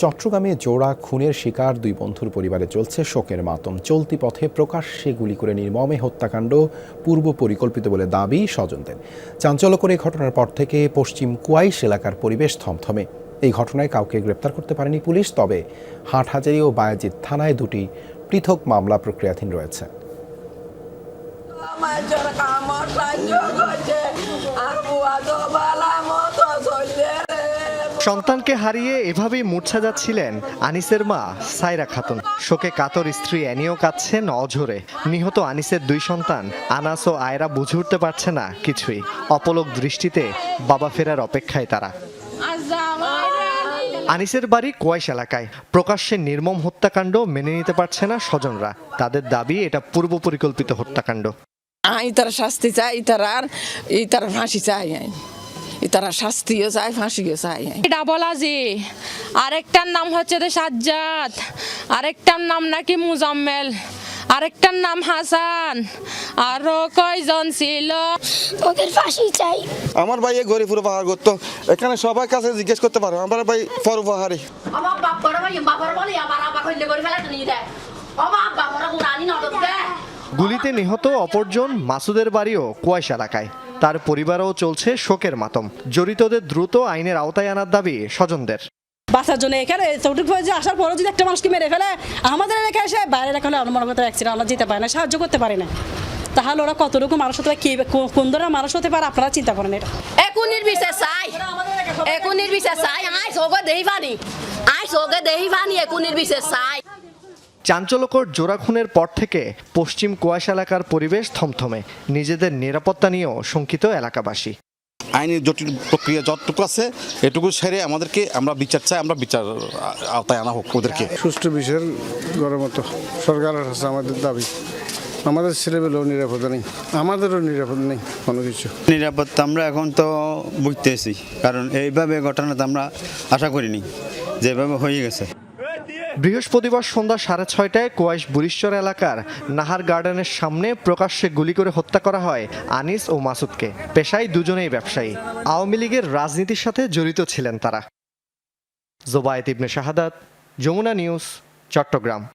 চট্টগ্রামে জোড়া খুনের শিকার দুই বন্ধুর পরিবারে চলছে শোকের মাতম। চলতি পথে প্রকাশ্যে গুলি করে নির্মমে হত্যাকাণ্ড পূর্ব পরিকল্পিত বলে দাবি স্বজনদের। চাঞ্চল্যকর এই ঘটনার পর থেকে পশ্চিম কুয়াইশ এলাকার পরিবেশ থমথমে। এই ঘটনায় কাউকে গ্রেপ্তার করতে পারেনি পুলিশ, তবে হাটহাজারী ও বায়াজিৎ থানায় দুটি পৃথক মামলা প্রক্রিয়াধীন রয়েছে। সন্তানকে হারিয়ে এভাবেই মূর্ছা যাচ্ছিলেন আনিসের মা সাইরা খাতুন। শোকে কাতর স্ত্রী অ্যানিও কাঁদছেন অঝরে নিহত আনিসের দুই সন্তান, আনাস ও আয়রা বুঝে উঠতে পারছে না কিছুই। অপলক দৃষ্টিতে বাবা ফেরার অপেক্ষায় তারা। আনিসের বাড়ি কোয়াইশ এলাকায়। প্রকাশ্যে নির্মম হত্যাকাণ্ড মেনে নিতে পারছে না স্বজনরা। তাদের দাবি, এটা পূর্ব পরিকল্পিত হত্যাকাণ্ড। আই তারা শাস্তি চাই তারার এই তারা ফাঁসি চাই আই তারা শাস্তিও চায় ফাঁসিও চায় আই ডাবল আজি আরেকটার নাম হচ্ছে যে সাজ্জাদ আরেকটার নাম নাকি মুজাম্মেল আরেকটার নাম হাসান আরও কয়জন ছিল? ওদের ফাঁসি চাই। আমার ভাই এই গরিপুর পাহাড় করতো। এখানে সবার কাছে জিজ্ঞেস করতে পারো আমার ভাই পর পাহাড়ি আমার বাপ বড় ভাই বাবার বলে আবার আবার হইলে করে ফেলে নিয়ে দেয় আমার বাপ বড় নটক দেয়। গুলিতে নিহত অপরজন মাসুদের বাড়িও কুয়াইশ এলাকায় তার পরিবারও চলছে শোকের মাতম। জড়িতদের দ্রুত আইনের আওতায় আনার দাবি স্বজনদের। বাঁচার জন্য এখানে চৌটুক ফৌজি আসার পরও যদি একটা মানুষকে মেরে ফেলে আমাদের এলাকায় এসে বাইরে এলাকা হলে মনে করতে অ্যাক্সিডেন্ট আমরা যেতে পারি না সাহায্য করতে পারি না। তাহলে ওরা কতটুকু মানুষ হতে পারে কি কোন ধরনের মানুষ হতে পারে আপনারা চিন্তা করেন এটা। একুনির বিশে চাই? একুনির বিশে চাই? আই সোগে দেই পানি আই সোগে দেই পানি একুনির বিশে চাই? চাঞ্চল্যকর জোড়া খুনের পর থেকে পশ্চিম কুয়াশ এলাকার পরিবেশ থমথমে। নিজেদের নিরাপত্তা নিয়েও শঙ্কিত এলাকাবাসী। আইনি জটিল প্রক্রিয়া যতটুকু আছে এটুকু সেরে আমাদেরকে আমরা বিচার চাই আমরা বিচার আওতায় আনা হোক ওদেরকে। সুষ্ঠু বিচার করার মতো সরকারের কাছে আমাদের দাবি। আমাদের ছেলেবেলেও নিরাপদ নেই আমাদেরও নিরাপদ নেই কোনো কিছু। নিরাপত্তা আমরা এখন তো বুঝতেছি কারণ এইভাবে ঘটনাটা আমরা আশা করিনি যেভাবে হয়ে গেছে। বৃহস্পতিবার সন্ধ্যা সাড়ে ছয়টায় কোয়াইশ বুরিশ্বর এলাকার নাহার গার্ডেনের সামনে প্রকাশ্যে গুলি করে হত্যা করা হয় আনিস ও মাসুদকে। পেশায় দুজনেই ব্যবসায়ী। আওয়ামী লীগের রাজনীতির সাথে জড়িত ছিলেন তারা। জোবায়েত ইবনে শাহাদাত, যমুনা নিউজ, চট্টগ্রাম।